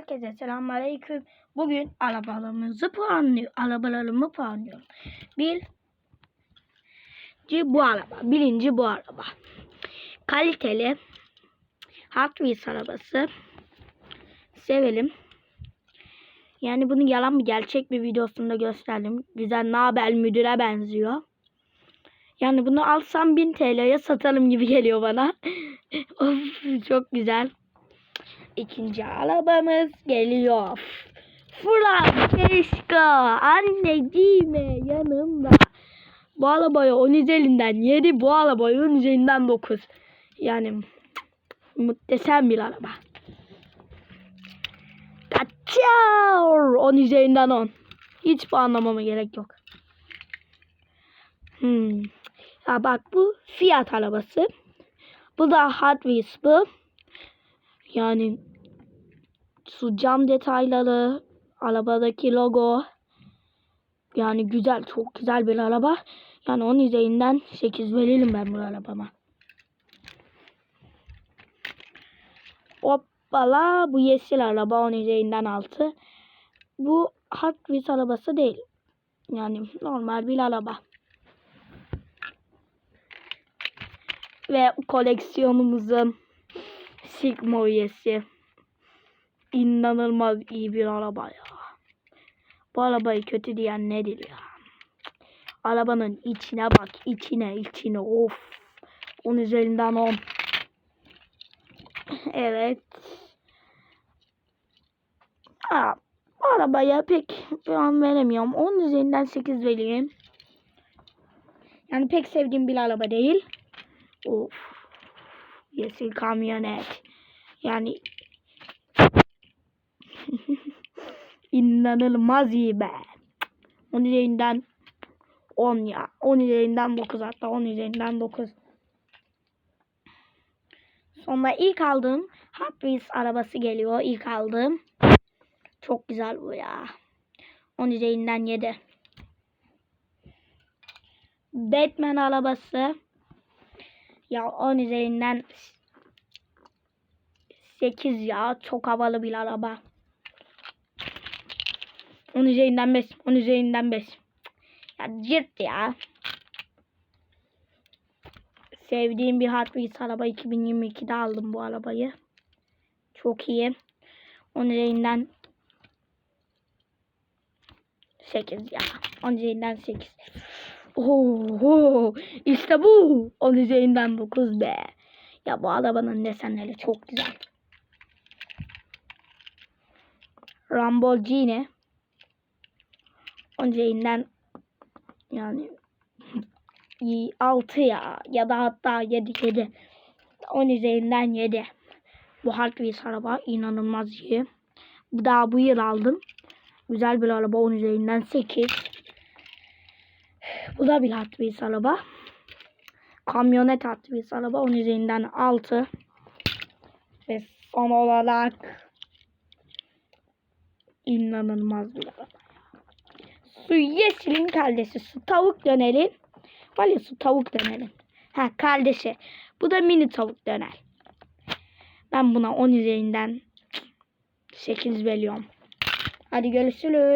Herkese selamünaleyküm. Bugün arabalarımızı puanlıyor. Arabalarımı puanlıyorum. Bir bu araba. Birinci bu araba. Kaliteli Hot Wheels arabası. Sevelim. Yani bunu yalan mı gerçek bir videosunda gösterdim. Güzel Nabel müdüre benziyor. Yani bunu alsam 1000 TL'ye satarım gibi geliyor bana. of, çok güzel. İkinci arabamız geliyor. Keşke anneciğime yanımda. Bu arabaya 10 üzerinden 7 bu arabaya 10 üzerinden 9. Yani muhteşem bir araba. Kaçar 10 üzerinden 10. Hiç puanlamama gerek yok. Hmm. Ya bak bu Fiat arabası. Bu da Hot Wheels bu. Yani su cam detayları, arabadaki logo. Yani güzel, çok güzel bir araba. Yani onun üzerinden 8 verelim ben bu arabama. Hoppala bu yeşil araba onun üzerinden 6. Bu Hot Wheels arabası değil. Yani normal bir araba. Ve koleksiyonumuzun Sigma üyesi. İnanılmaz iyi bir araba ya. Bu arabayı kötü diyen nedir ya? Arabanın içine bak. içine içine. Of. 10 üzerinden 10. evet. Ha, bu arabaya pek puan veremiyorum. 10 üzerinden 8 vereyim. Yani pek sevdiğim bir araba değil. Of. Yeşil kamyonet. Yani inanılmaz iyi be. 10 üzerinden 10 ya. 10 üzerinden 9 hatta 10 üzerinden 9. Sonra ilk aldığım Hot Wheels arabası geliyor. İlk aldığım. Çok güzel bu ya. 10 üzerinden 7. Batman arabası. Ya 10 üzerinden 8 ya. Çok havalı bir araba. 10 üzerinden 5. 10 üzerinden 5. Ya cırt ya. Sevdiğim bir Hot Wheels araba. 2022'de aldım bu arabayı. Çok iyi. 10 üzerinden 8 ya. 10 üzerinden 8. Oho, işte bu. 10 üzerinden 9 be. Ya bu arabanın desenleri çok güzel. Lamborghini. 10 üzerinden yani 6 ya ya da hatta 7 7. 10 üzerinden 7. Bu Hot Wheels araba inanılmaz iyi. Bu daha bu yıl aldım. Güzel bir araba 10 üzerinden 8. Bu da bir Hot araba. Kamyonet Hot Wheels araba 10 üzerinden 6. Ve son olarak inanılmaz bir araba. Su yeşilin kardeşi. Su tavuk dönerin. Var ya su tavuk dönerin. Ha kardeşi. Bu da mini tavuk döner. Ben buna 10 üzerinden 8 veriyorum. Hadi görüşürüz.